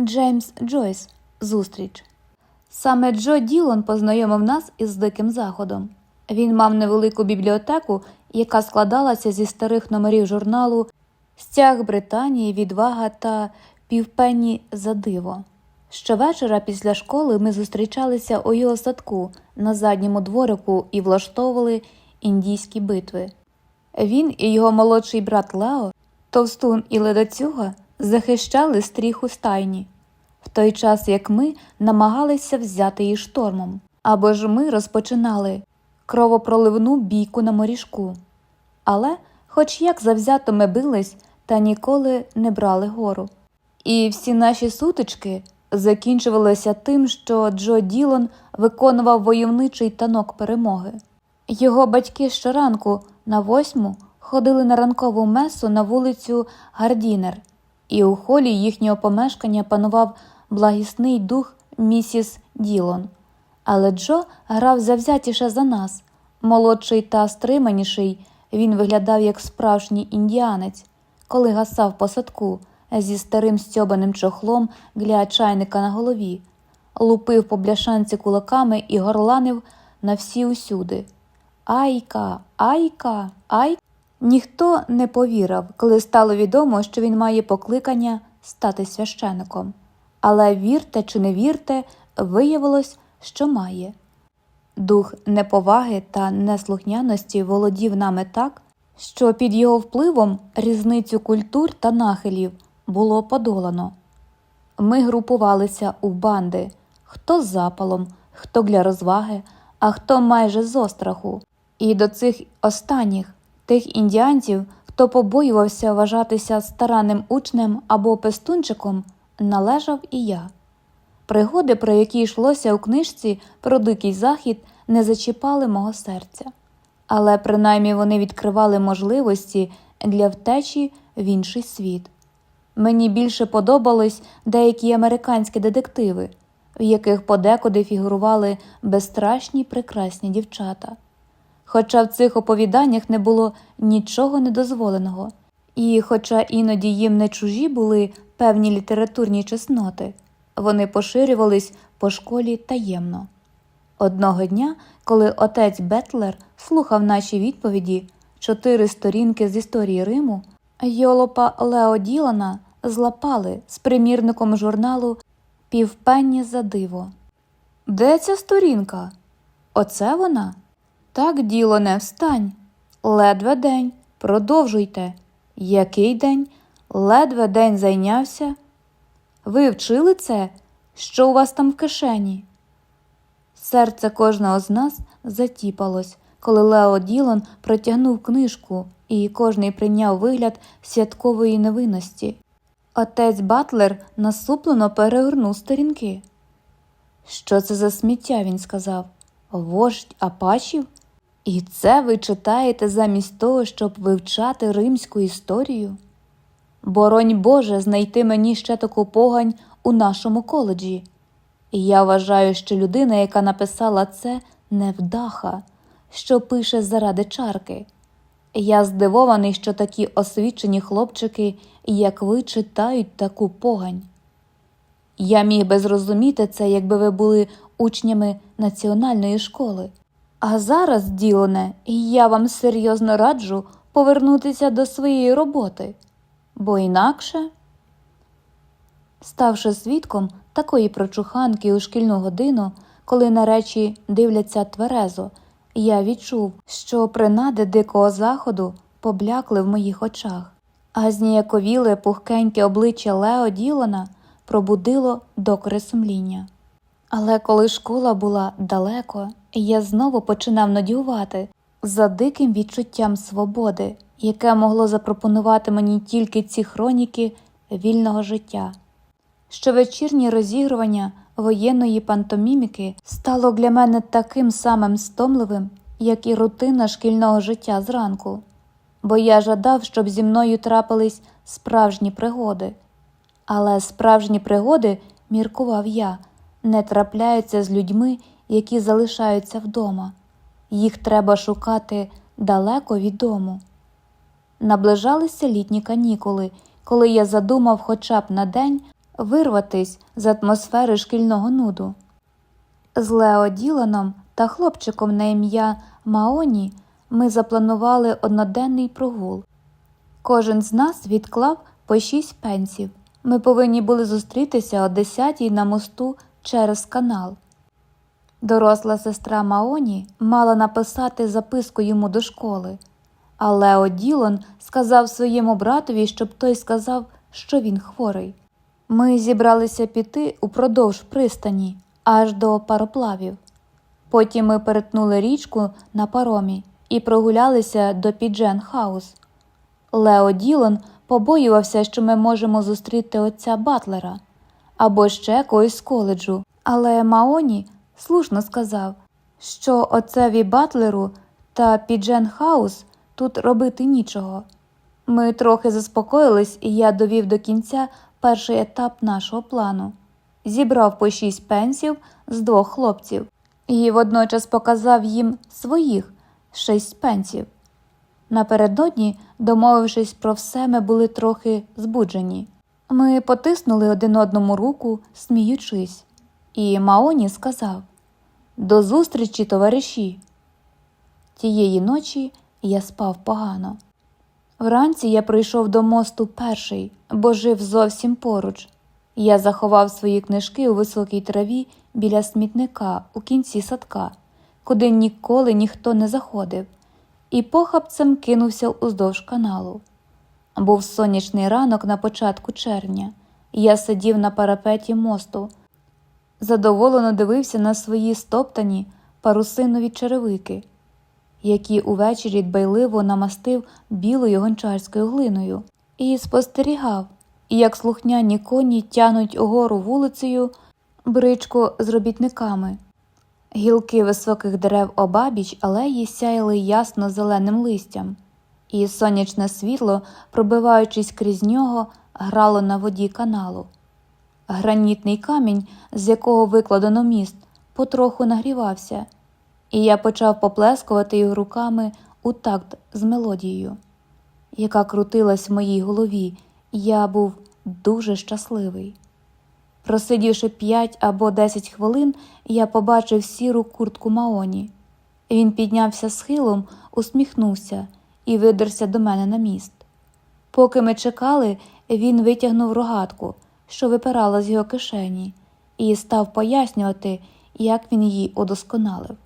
Джеймс Джойс Зустріч. Саме Джо Ділон познайомив нас із Диким Заходом. Він мав невелику бібліотеку, яка складалася зі старих номерів журналу Стяг Британії, Відвага та Півпенні за диво. Щовечора після школи ми зустрічалися у його садку на задньому дворику і влаштовували індійські битви. Він і його молодший брат Лео, Товстун і Ледацюга, захищали стріху стайні, в той час як ми намагалися взяти її штормом, або ж ми розпочинали кровопроливну бійку на моріжку. Але, хоч як завзято ми бились, та ніколи не брали гору. І всі наші сутички закінчувалися тим, що Джо Ділон виконував войовничий танок перемоги. Його батьки щоранку на восьму ходили на ранкову месу на вулицю Гардінер, і у холі їхнього помешкання панував благісний дух місіс Ділон. Але Джо грав завзятіше за нас. Молодший та стриманіший, він виглядав як справжній індіанець, коли гасав по садку зі старим стьобаним чохлом для чайника на голові, лупив по бляшанці кулаками і горланив на всі усюди. Айка, айка, ай. Ніхто не повірив, коли стало відомо, що він має покликання стати священиком. Але вірте чи не вірте, виявилось, що має. Дух неповаги та неслухняності володів нами так, що під його впливом різницю культур та нахилів було подолано. Ми групувалися у банди хто з запалом, хто для розваги, а хто майже з остраху. І до цих останніх, тих індіанців, хто побоювався вважатися старанним учнем або пестунчиком, належав і я. Пригоди, про які йшлося у книжці про дикий захід, не зачіпали мого серця, але принаймні вони відкривали можливості для втечі в інший світ. Мені більше подобались деякі американські детективи, в яких подекуди фігурували безстрашні прекрасні дівчата. Хоча в цих оповіданнях не було нічого недозволеного, і, хоча іноді їм не чужі були певні літературні чесноти, вони поширювались по школі таємно. Одного дня, коли отець Бетлер слухав наші відповіді чотири сторінки з історії Риму, йолопа Лео Ділана злапали з примірником журналу Півпенні за диво. Де ця сторінка? Оце вона? Так, Ділоне, встань. Ледве день. Продовжуйте. Який день? Ледве день зайнявся. Ви вчили це? Що у вас там в кишені? Серце кожного з нас затіпалось, коли Лео Ділон протягнув книжку, і кожний прийняв вигляд святкової невинності. Отець Батлер насуплено перегорнув сторінки. Що це за сміття? він сказав. Вождь Апачів? І це ви читаєте замість того, щоб вивчати римську історію? Боронь Боже, знайти мені ще таку погань у нашому коледжі. І я вважаю, що людина, яка написала це, невдаха, що пише заради чарки. Я здивований, що такі освічені хлопчики, як ви, читають таку погань. Я міг би зрозуміти це, якби ви були учнями національної школи. А зараз, Ділоне, я вам серйозно раджу повернутися до своєї роботи, бо інакше. Ставши свідком такої прочуханки у шкільну годину, коли на речі дивляться тверезо, я відчув, що принади дикого заходу поблякли в моїх очах, а зніяковіле пухкеньке обличчя Лео Ділона пробудило докори сумління. Але коли школа була далеко, я знову починав надіювати за диким відчуттям свободи, яке могло запропонувати мені тільки ці хроніки вільного життя. Щовечірнє розігрування воєнної пантоміміки стало для мене таким самим стомливим, як і рутина шкільного життя зранку, бо я жадав, щоб зі мною трапились справжні пригоди. Але справжні пригоди, міркував я, не трапляються з людьми, які залишаються вдома. Їх треба шукати далеко від дому. Наближалися літні канікули, коли я задумав хоча б на день вирватись з атмосфери шкільного нуду. З Лео Діланом та хлопчиком на ім'я Маоні ми запланували одноденний прогул. Кожен з нас відклав по шість пенсів. Ми повинні були зустрітися о 10 на мосту через канал. Доросла сестра Маоні мала написати записку йому до школи, а Лео Ділон сказав своєму братові, щоб той сказав, що він хворий. Ми зібралися піти упродовж пристані аж до пароплавів. Потім ми перетнули річку на паромі і прогулялися до Піджен Хаус. Лео Ділон побоювався, що ми можемо зустріти отця Батлера або ще когось з коледжу, але Маоні слушно сказав, що отцеві Батлеру та Піджен Хаус тут робити нічого. Ми трохи заспокоїлись, і я довів до кінця перший етап нашого плану. Зібрав по шість пенсів з двох хлопців і водночас показав їм своїх шість пенсів. Напередодні, домовившись про все, ми були трохи збуджені. Ми потиснули один одному руку, сміючись, і Маоні сказав До зустрічі, товариші. Тієї ночі я спав погано. Вранці я прийшов до мосту перший, бо жив зовсім поруч. Я заховав свої книжки у високій траві біля смітника у кінці садка, куди ніколи ніхто не заходив, і похапцем кинувся уздовж каналу. Був сонячний ранок на початку червня, я сидів на парапеті мосту, задоволено дивився на свої стоптані парусинові черевики, які увечері дбайливо намастив білою гончарською глиною, і спостерігав, як слухняні коні тянуть угору вулицею бричку з робітниками. Гілки високих дерев обабіч алеї сяяли ясно зеленим листям, і сонячне світло, пробиваючись крізь нього, грало на воді каналу. Гранітний камінь, з якого викладено міст, потроху нагрівався, і я почав поплескувати його руками у такт з мелодією, яка крутилась в моїй голові, я був дуже щасливий. Просидівши п'ять або десять хвилин, я побачив сіру куртку Маоні. Він піднявся схилом, усміхнувся і видерся до мене на міст. Поки ми чекали, він витягнув рогатку, що випирала з його кишені, і став пояснювати, як він її удосконалив.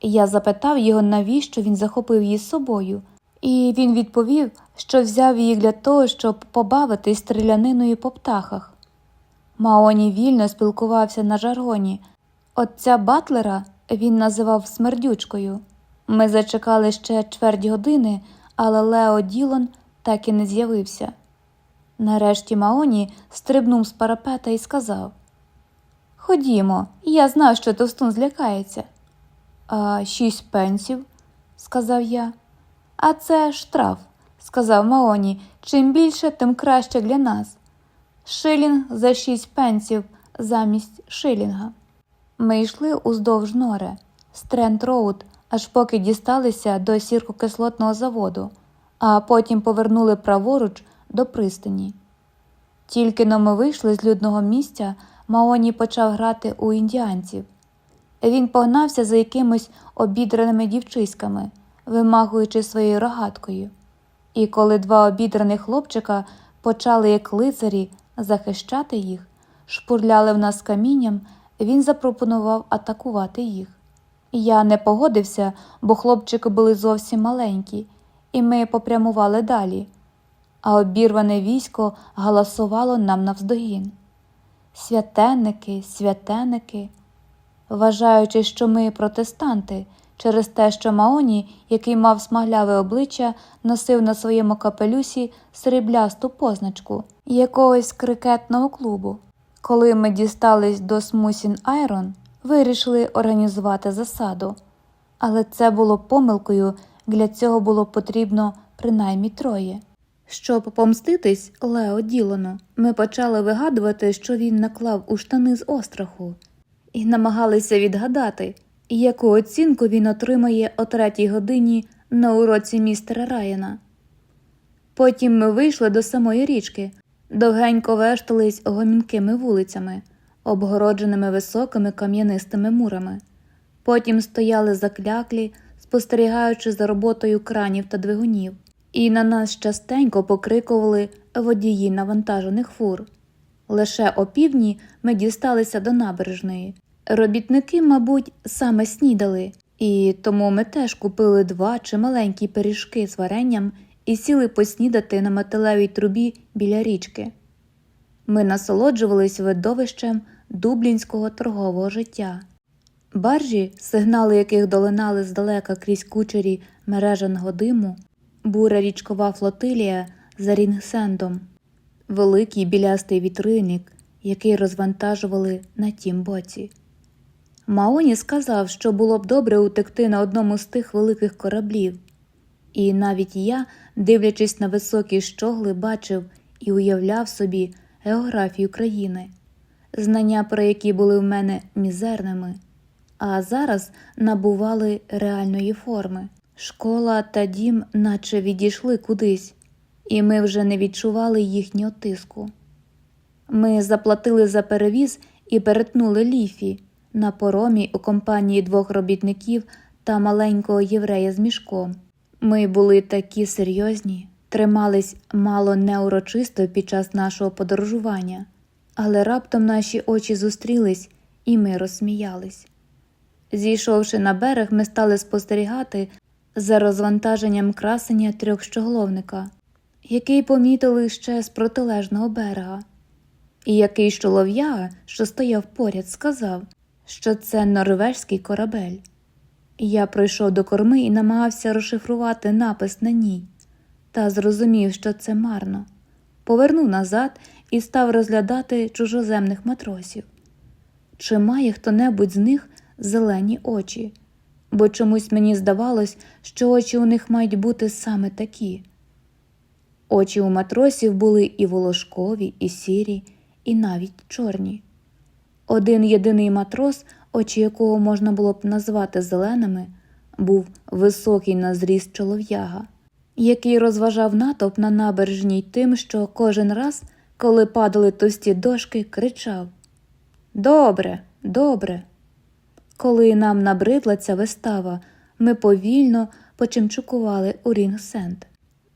Я запитав його, навіщо він захопив її з собою, і він відповів, що взяв її для того, щоб побавитись стріляниною по птахах. Маоні вільно спілкувався на жаргоні. Отця Батлера він називав смердючкою. Ми зачекали ще чверть години, але Лео Ділон так і не з'явився. Нарешті Маоні стрибнув з парапета і сказав Ходімо, я знав, що товстун злякається. А шість пенсів, сказав я. А це штраф, сказав Маоні. Чим більше, тим краще для нас. Шилінг за шість пенсів замість шилінга. Ми йшли уздовж норе, Стренд Роуд, аж поки дісталися до сіркокислотного заводу, а потім повернули праворуч до пристані. Тільки но ми вийшли з людного місця, Маоні почав грати у індіанців. Він погнався за якимись обідраними дівчиськами, вимахуючи своєю рогаткою. І коли два обідраних хлопчика почали, як лицарі, захищати їх, шпурляли в нас камінням, він запропонував атакувати їх. Я не погодився, бо хлопчики були зовсім маленькі, і ми попрямували далі, а обірване військо галасувало нам навздогін. Святенники, святеники, вважаючи, що ми протестанти, через те, що Маоні, який мав смагляве обличчя, носив на своєму капелюсі сріблясту позначку якогось крикетного клубу. Коли ми дістались до Смусін Айрон, вирішили організувати засаду, але це було помилкою, для цього було потрібно принаймні троє. Щоб помститись Лео Ділону, ми почали вигадувати, що він наклав у штани з остраху, і намагалися відгадати, яку оцінку він отримає о третій годині на уроці містера Райана. Потім ми вийшли до самої річки, довгенько вештались гомінкими вулицями, обгородженими високими кам'янистими мурами. Потім стояли закляклі, спостерігаючи за роботою кранів та двигунів, і на нас частенько покрикували водії навантажених фур. Лише опівдні ми дісталися до набережної. Робітники, мабуть, саме снідали, і тому ми теж купили два чи маленькі пиріжки з варенням і сіли поснідати на металевій трубі біля річки. Ми насолоджувались видовищем дублінського торгового життя. Баржі, сигнали яких долинали здалека крізь кучері мережаного диму, бура річкова флотилія за Рінгсендом, великий білястий вітрильник, який розвантажували на тім боці. Маоні сказав, що було б добре утекти на одному з тих великих кораблів, і навіть я, дивлячись на високі щогли, бачив і уявляв собі географію країни, знання про які були в мене мізерними, а зараз набували реальної форми. Школа та дім наче відійшли кудись, і ми вже не відчували їхнього тиску. Ми заплатили за перевіз і перетнули ліфі на поромі у компанії двох робітників та маленького єврея з мішком. Ми були такі серйозні, тримались мало неурочисто під час нашого подорожування, але раптом наші очі зустрілись, і ми розсміялись. Зійшовши на берег, ми стали спостерігати за розвантаженням красення трьохщогловника, який помітили ще з протилежного берега. І якийсь чолов'яга, що стояв поряд, сказав, що це норвежський корабель. Я прийшов до корми і намагався розшифрувати напис на ній, та зрозумів, що це марно. Повернув назад і став розглядати чужоземних матросів. Чи має хто-небудь з них зелені очі? Бо чомусь мені здавалось, що очі у них мають бути саме такі. Очі у матросів були і волошкові, і сірі, і навіть чорні. Один єдиний матрос, очі якого можна було б назвати зеленими, був високий на зріст чолов'яга, який розважав натовп на набережній тим, що кожен раз, коли падали товсті дошки, кричав Добре, добре. Коли нам набридла ця вистава, ми повільно почимчукували у Рінгсенд.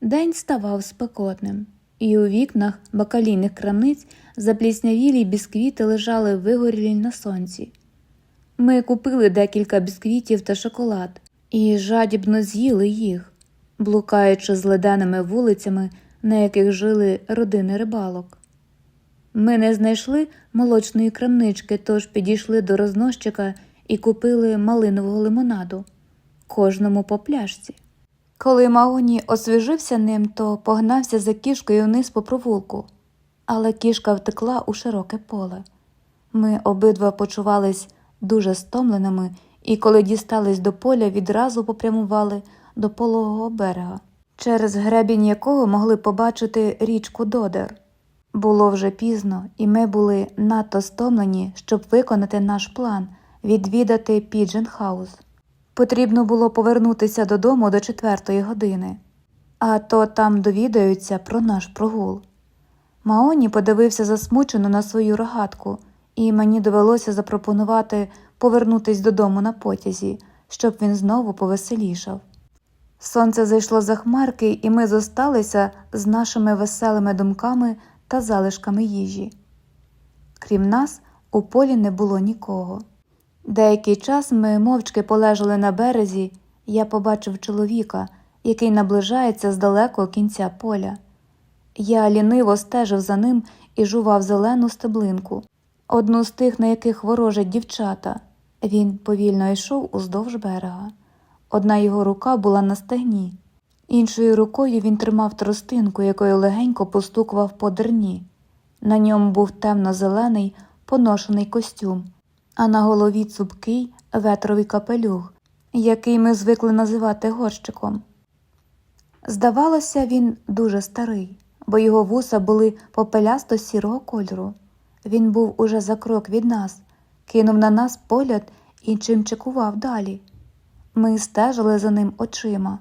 День ставав спекотним, і у вікнах бакалійних крамниць запліснявілі бісквіти лежали вигорілі на сонці. Ми купили декілька бісквітів та шоколад і жадібно з'їли їх, блукаючи з леденими вулицями, на яких жили родини рибалок. Ми не знайшли молочної крамнички, тож підійшли до рознощика і купили малинового лимонаду, кожному по пляшці. Коли Маоні освіжився ним, то погнався за кішкою вниз по провулку, але кішка втекла у широке поле. Ми обидва почувались дуже стомленими, і коли дістались до поля, відразу попрямували до пологого берега, через гребінь якого могли побачити річку Додер. Було вже пізно, і ми були надто стомлені, щоб виконати наш план відвідати Підженхаус. Потрібно було повернутися додому до четвертої години, а то там довідаються про наш прогул. Маоні подивився засмучено на свою рогатку, і мені довелося запропонувати повернутись додому на потязі, щоб він знову повеселішав. Сонце зайшло за хмарки, і ми зосталися з нашими веселими думками та залишками їжі. Крім нас, у полі не було нікого. Деякий час ми мовчки полежали на березі, я побачив чоловіка, який наближається з далекого кінця поля. Я ліниво стежив за ним і жував зелену стеблинку, одну з тих, на яких ворожать дівчата. Він повільно йшов уздовж берега. Одна його рука була на стегні, іншою рукою він тримав тростинку, якою легенько постукував по дерні. На ньому був темно-зелений поношений костюм, а на голові цупкий ветровий капелюх, який ми звикли називати горщиком. Здавалося, він дуже старий, бо його вуса були попелясто сірого кольору. Він був уже за крок від нас, кинув на нас погляд і чимчикував далі. Ми стежили за ним очима.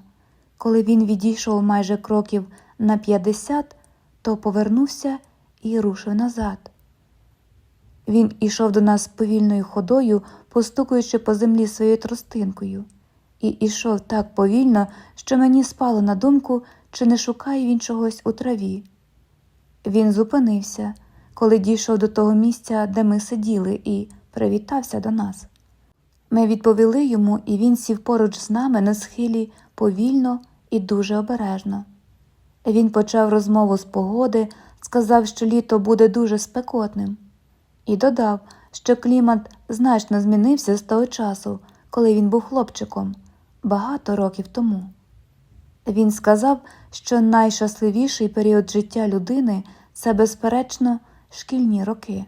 Коли він відійшов майже кроків на п'ятдесят, то повернувся і рушив назад. Він ішов до нас повільною ходою, постукуючи по землі своєю тростинкою, і ішов так повільно, що мені спало на думку, чи не шукає він чогось у траві. Він зупинився, коли дійшов до того місця, де ми сиділи, і привітався до нас. Ми відповіли йому, і він сів поруч з нами на схилі повільно і дуже обережно. Він почав розмову з погоди, сказав, що літо буде дуже спекотним, і додав, що клімат значно змінився з того часу, коли він був хлопчиком, багато років тому. Він сказав, що найщасливіший період життя людини це, безперечно, шкільні роки,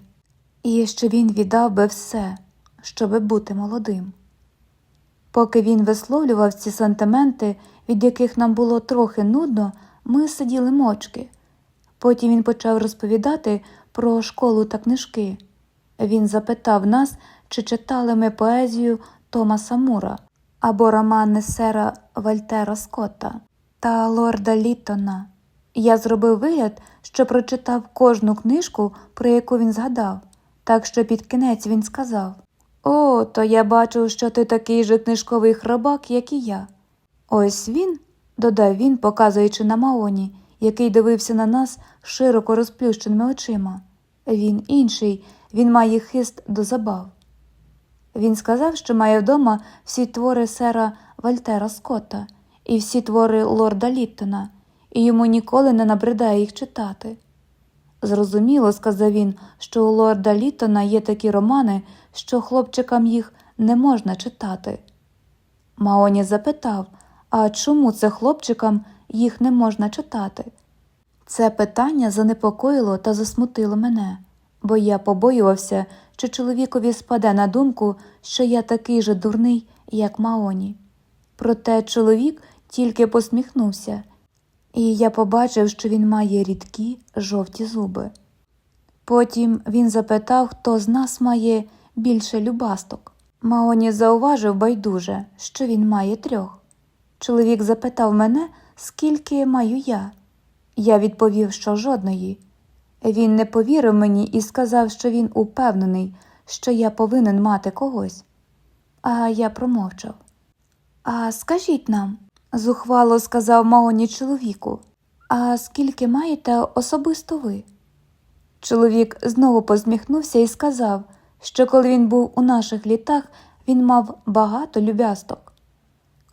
і що він віддав би все, щоби бути молодим. Поки він висловлював ці сантименти, від яких нам було трохи нудно, ми сиділи мовчки. Потім він почав розповідати про школу та книжки. Він запитав нас, чи читали ми поезію Томаса Мура або романи сера Вальтера Скотта та Лорда Літтона. Я зробив вигляд, що прочитав кожну книжку, про яку він згадав, так що під кінець він сказав О, то я бачу, що ти такий же книжковий хробак, як і я. Ось він, додав він, показуючи на Маоні, який дивився на нас широко розплющеними очима. Він інший, він має хист до забав. Він сказав, що має вдома всі твори сера Вальтера Скотта і всі твори лорда Літтона, і йому ніколи не набридає їх читати. Зрозуміло, сказав він, що у лорда Літтона є такі романи, що хлопчикам їх не можна читати. Маоні запитав, а чому це хлопчикам їх не можна читати? Це питання занепокоїло та засмутило мене, бо я побоювався, що чоловікові спаде на думку, що я такий же дурний, як Маоні. Проте чоловік тільки посміхнувся, і я побачив, що він має рідкі жовті зуби. Потім він запитав, хто з нас має більше любасток. Маоні зауважив байдуже, що він має трьох. Чоловік запитав мене, скільки маю я. Я відповів, що жодної. Він не повірив мені і сказав, що він упевнений, що я повинен мати когось. А я промовчав. А скажіть нам, зухвало сказав Маоні чоловіку, а скільки маєте особисто ви? Чоловік знову посміхнувся і сказав, що коли він був у наших літах, він мав багато люб'ясток.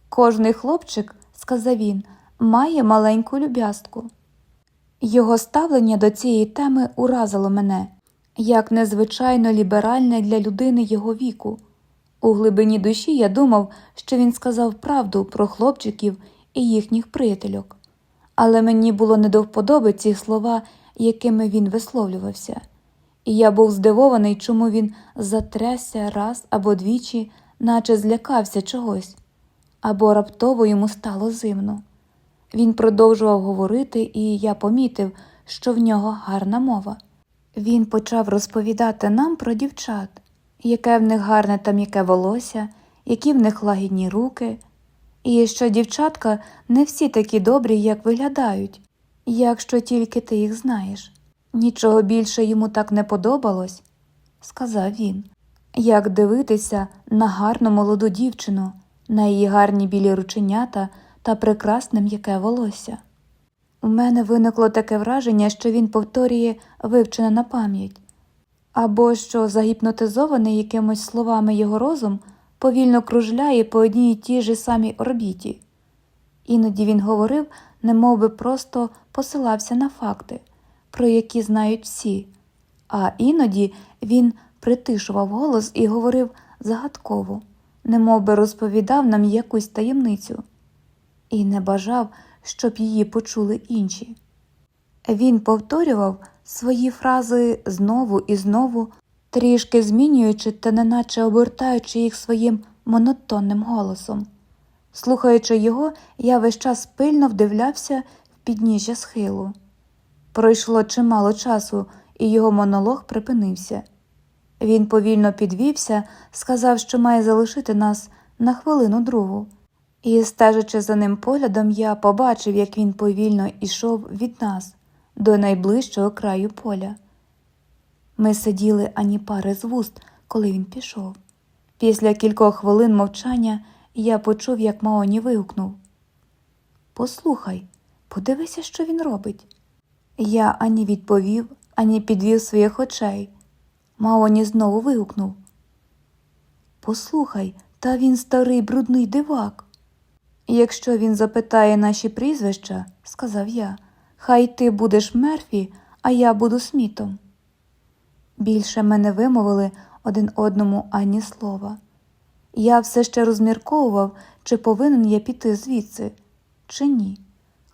Кожний хлопчик, сказав він, має маленьку люб'ястку. Його ставлення до цієї теми уразило мене, як незвичайно ліберальне для людини його віку. У глибині душі я думав, що він сказав правду про хлопчиків і їхніх приятельок, але мені було не до вподоби ці слова, якими він висловлювався, і я був здивований, чому він затрясся раз або двічі, наче злякався чогось, або раптово йому стало зимно. Він продовжував говорити, і я помітив, що в нього гарна мова. Він почав розповідати нам про дівчат, яке в них гарне та м'яке волосся, які в них лагідні руки, і що дівчатка не всі такі добрі, як виглядають, якщо тільки ти їх знаєш. Нічого більше йому так не подобалось, сказав він, як дивитися на гарну молоду дівчину, на її гарні білі рученята та прекрасне м'яке волосся. У мене виникло таке враження, що він повторює вивчене на пам'ять, або що, загіпнотизований якимось словами його розум, повільно кружляє по одній і тій же самій орбіті. Іноді він говорив, немов би просто посилався на факти, про які знають всі, а іноді він притишував голос і говорив загадково, немов би розповідав нам якусь таємницю і не бажав, щоб її почули інші. Він повторював свої фрази знову і знову, трішки змінюючи та неначе обертаючи їх своїм монотонним голосом. Слухаючи його, я весь час пильно вдивлявся в підніжжя схилу. Пройшло чимало часу, і його монолог припинився. Він повільно підвівся, сказав, що має залишити нас на хвилину другу. І, стежачи за ним поглядом, я побачив, як він повільно ішов від нас, до найближчого краю поля. Ми сиділи ані пари з вуст, коли він пішов. Після кількох хвилин мовчання я почув, як Маоні вигукнув Послухай, подивися, що він робить. Я ані відповів, ані підвів своїх очей. Маоні знову вигукнув Послухай, та він старий брудний дивак. Якщо він запитає наші прізвища, сказав я, хай ти будеш Мерфі, а я буду смітом. Більше ми не вимовили один одному ані слова. Я все ще розмірковував, чи повинен я піти звідси, чи ні.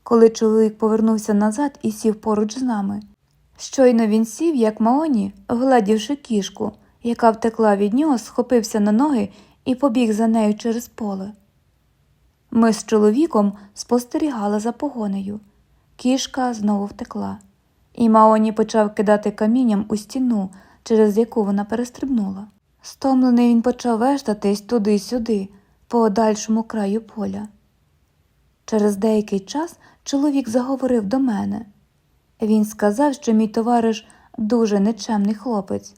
Коли чоловік повернувся назад і сів поруч з нами. Щойно він сів, як Маоні, гладівши кішку, яка втекла від нього, схопився на ноги і побіг за нею через поле. Ми з чоловіком спостерігали за погонею. Кішка знову втекла, і Маоні почав кидати камінням у стіну, через яку вона перестрибнула. Стомлений він почав вештатись туди-сюди, по дальшому краю поля. Через деякий час чоловік заговорив до мене. Він сказав, що мій товариш дуже нечемний хлопець,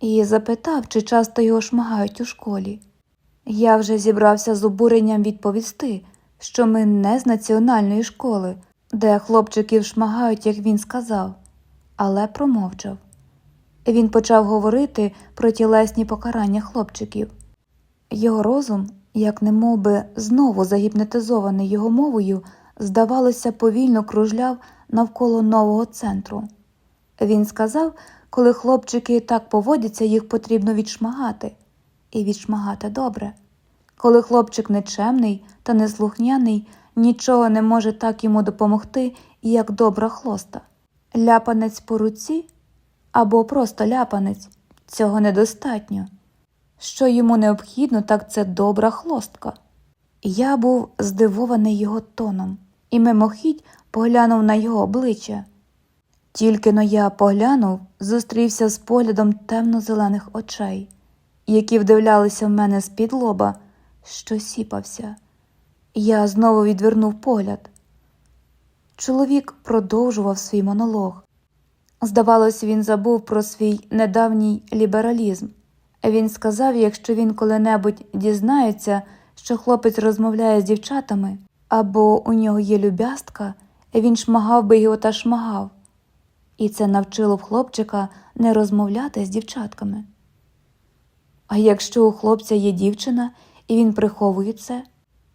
і запитав, чи часто його шмагають у школі. Я вже зібрався з обуренням відповісти, що ми не з національної школи, де хлопчиків шмагають, як він сказав, але промовчав. Він почав говорити про тілесні покарання хлопчиків. Його розум, як не би знову загіпнотизований його мовою, здавалося, повільно кружляв навколо нового центру. Він сказав, коли хлопчики так поводяться, їх потрібно відшмагати, і відшмагати добре. Коли хлопчик нечемний та неслухняний, нічого не може так йому допомогти, як добра хлоста. Ляпанець по руці або просто ляпанець цього недостатньо. Що йому необхідно, так це добра хлостка. Я був здивований його тоном і мимохідь поглянув на його обличчя. Тільки но я поглянув, зустрівся з поглядом темно-зелених очей, які вдивлялися в мене з-під лоба, що сіпався. Я знову відвернув погляд. Чоловік продовжував свій монолог. Здавалось, він забув про свій недавній лібералізм. Він сказав, якщо він коли-небудь дізнається, що хлопець розмовляє з дівчатами, або у нього є любястка, він шмагав би його та шмагав. І це навчило б хлопчика не розмовляти з дівчатками. А якщо у хлопця є дівчина, і він приховує це,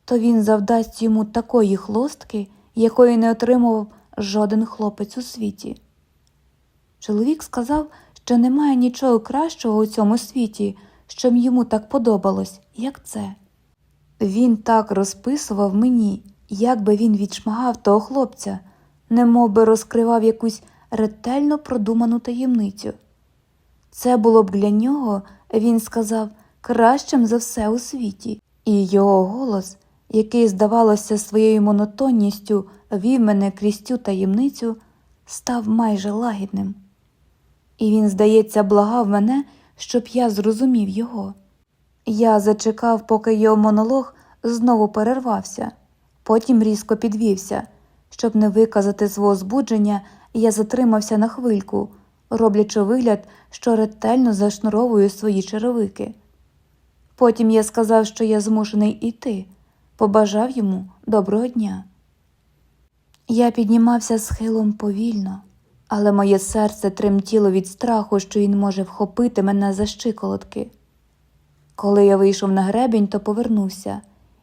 то він завдасть йому такої хлостки, якої не отримував жоден хлопець у світі. Чоловік сказав, що немає нічого кращого у цьому світі, щоб йому так подобалось, як це. Він так розписував мені, як би він відшмагав того хлопця, немов би розкривав якусь ретельно продуману таємницю. Це було б для нього, він сказав, кращим за все у світі, і його голос, який, здавалося, своєю монотонністю вів мене крізь цю таємницю, став майже лагідним. І він, здається, благав мене, щоб я зрозумів його. Я зачекав, поки його монолог знову перервався, потім різко підвівся. Щоб не виказати свого збудження, я затримався на хвильку, роблячи вигляд, що ретельно зашнуровую свої черевики. Потім я сказав, що я змушений іти, побажав йому доброго дня. Я піднімався схилом повільно, але моє серце тремтіло від страху, що він може вхопити мене за щиколотки. Коли я вийшов на гребінь, то повернувся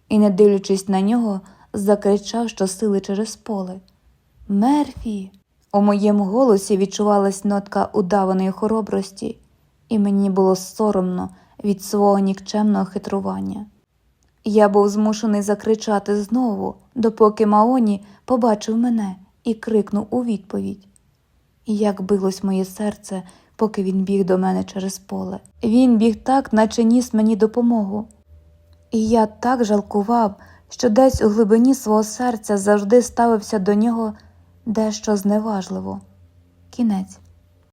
і, не дивлячись на нього, закричав щосили через поле. Мерфі. У моєму голосі відчувалась нотка удаваної хоробрості, і мені було соромно від свого нікчемного хитрування. Я був змушений закричати знову, допоки Маоні побачив мене і крикнув у відповідь. Як билось моє серце, поки він біг до мене через поле. Він біг так, наче ніс мені допомогу. І я так жалкував, що десь у глибині свого серця завжди ставився до нього дещо зневажливо. Кінець.